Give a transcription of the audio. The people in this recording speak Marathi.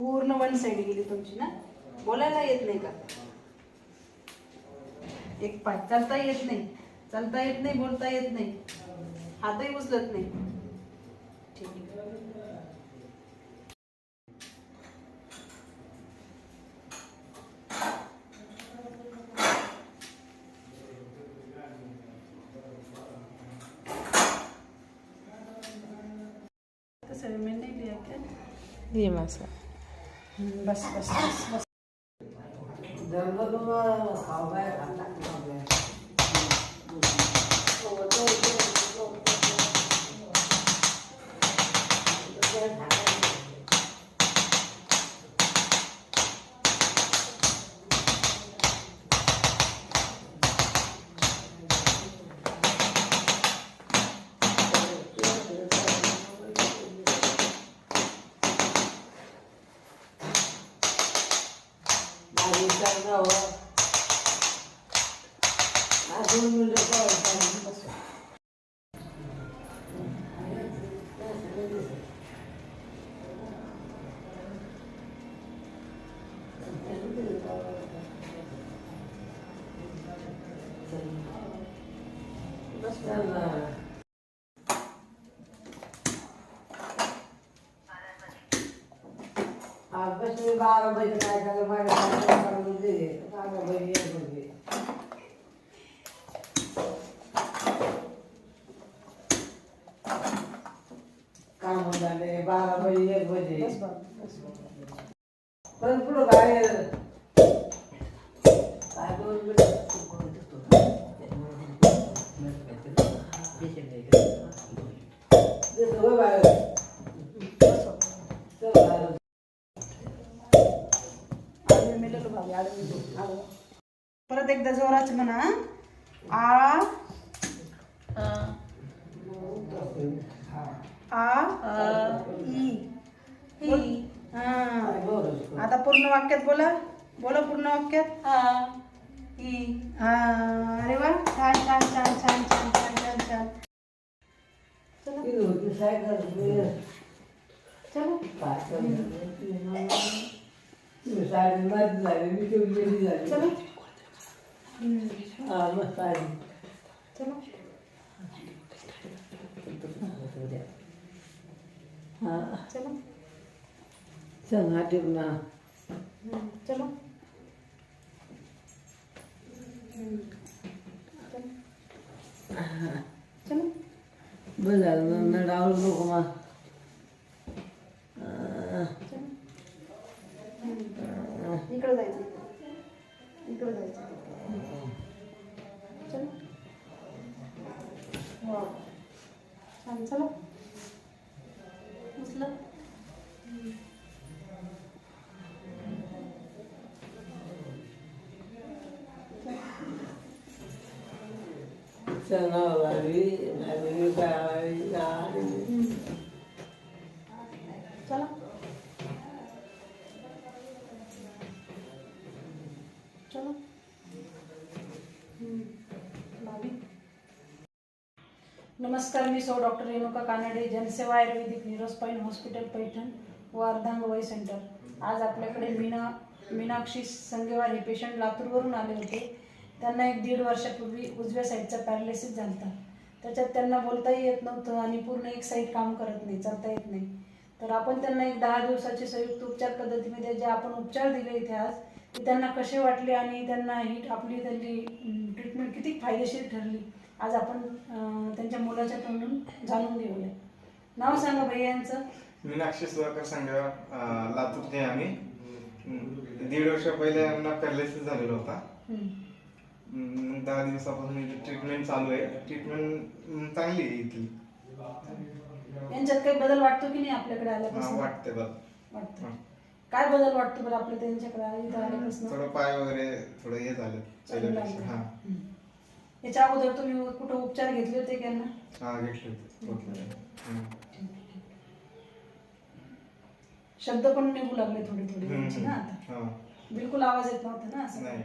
पूर्ण वन साईड गेली तुमची ना? बोलायला येत नाही का? एक पाय. चालता येत नाही. चालता येत नाही बोलता येत नाही. हातही उचलत नाही. ठीक आहे. कसं आहे, बस बस बस बस दंगल में खाओ गए அப்போ சிவாரம் போய் நாங்கள் போய் நாங்கள் போய் आले बारा बजे एक बजे. परत पुढं काय काय दोन परत एकदा जोराच म्हणा. आ पूर्ण वाक्यात बोला. बोला पूर्ण वाक्यात. हा. अरे वा. छान छान छान छान छान छान छान छान. चला. चला. चला. हम्म, हा चला. हा. चला. चल टिपना हम्म, चलो. झालं डावल नको मा इकडं जायचं इकडं जायचं चला छान चला नमस्कार मी सौ डॉक्टर रेणुका कानडे जनसेवा आयुर्वेदिक न्यूरोस्पाईन हॉस्पिटल पैठण व अर्धांगवाई सेंटर. आज आपल्याकडे मीना मीनाक्षी संगेवार हे पेशंट लातूरवरून आले होते. त्यांना एक दीड वर्षापूर्वी उजव्या साईडचा पॅरालिसिस झाला त्याच्यात त्यांना बोलताही येत नव्हतं आणि पूर्ण एक साईड काम करत नाही चालता येत नाही. तर आपण त्यांना एक दहा दिवसाची संयुक्त उपचार पद्धतीमध्ये जे आपण उपचार दिले इथे आज ते त्यांना कसे वाटले आणि त्यांना ही आपली त्यांची ट्रीटमेंट किती फायदेशीर ठरली आज आपण त्यांच्या मुलाच्या तोंडून जाणून घेऊया. नाव सांगा भैया यांचं. मीनाक्षी सुधाकर संघ अं, लातूरचे आम्ही. दीड वर्ष पहिले यांना पॅरालिसिस झालेला होता. दहा दिवसापासून ट्रीटमेंट चालू आहे. ट्रीटमेंट चांगली आहे इथली. यांच्यात काही बदल वाटतो की नाही आपल्याकडे हा, आल्यापासून वाटते हा. काय बदल वाटतो बरं आपल्या त्यांच्याकडे इथं आल्यापासून? थोडं पाय वगैरे थोडं हे झालं. पहिल्यापेक्षा हा. हम्म. याच्या अगोदर तुम्ही कुठं उपचार घेतले होते की यांना हा घेतले होते. हम्म. शब्द पण निघू लागले थोडे थोडे हम्म, त्यांचे ना आता. हा. बिलकुल आवाज येत नव्हता ना असं. नाही.